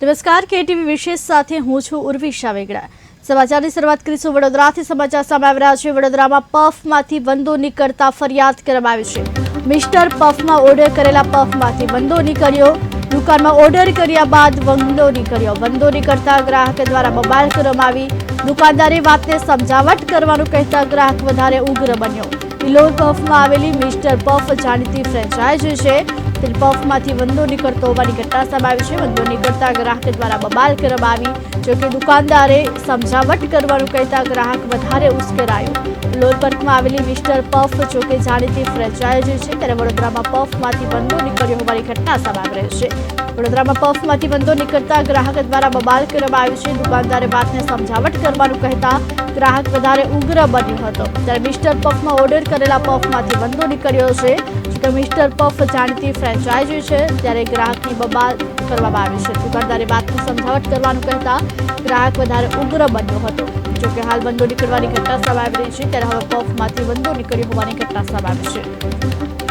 નમસ્કાર, કેટીવી વિશેષ સાથે હું છું ઉર્વિશા વેગડા સમાચારની શરૂઆત કરીશું વડોદરાથી. સમાચાર સામે આવી રહ્યા છે. વડોદરામાં પફમાંથી વંદો નીકળતા ફરિયાદ કરવામાં આવી છે. મિસ્ટર પફમાં ઓર્ડર કરેલા પફમાંથી વંદો નીકળ્યો. દુકાનમાં ઓર્ડર કર્યા બાદ વંદો નીકળ્યો. વંદો નીકળતા ગ્રાહક દ્વારા બબાલ કરવામાં આવી. દુકાનદારે વાતને સમજાવટ કરવાનું કહેતા ગ્રાહક વધારે ઉગ્ર બન્યો. ઇલોલ પફમાં આવેલી મિસ્ટર પફ જાણીતી ફ્રેન્ચાઇઝી છે. તે પફમાંથી વંદો નીકળતો હોવાની ઘટના સામે આવી છે. વંદો નીકળતા ગ્રાહક દ્વારા બબાલ કરવામાં આવી. જોકે દુકાનદારે સમજાવટ કરવાનું કહેતા ગ્રાહક વધારે ઉશ્કેરાયો. લોલપર્કમાં આવેલી મિસ્ટર પફ જોકે જાણીતી ફ્રેન્ચાઇઝ છે ત્યારે વડોદરામાં પફમાંથી વંદો નીકળ્યો હોવાની ઘટના સામે આવી રહી છે. વડોદરામાં પફમાંથી વંદો નીકળતા ગ્રાહક દ્વારા બબાલ કરવામાં આવ્યું છે. દુકાનદારે વાતને સમજાવટ કરવાનું કહેતા ગ્રાહક વધારે ઉગ્ર બન્યો હતો. ત્યારે મિસ્ટર પફમાં ઓર્ડર કરેલા પફમાંથી વંદો નીકળ્યો છે. જોકે મિસ્ટર પફ જાણીતી ફ્રેન્ચાઇઝી છે ત્યારે ગ્રાહકની બબાલ કરવામાં આવી છે. દુકાનદારે વાતની સમજાવટ કરવાનું કહેતા ગ્રાહક વધારે ઉગ્ર બન્યો હતો. જોકે હાલ બંધો નીકળવાની ઘટના સામે આવી રહી છે, ત્યારે હવે પફમાંથી બંધો નીકળ્યો હોવાની ઘટના સામે આવી છે.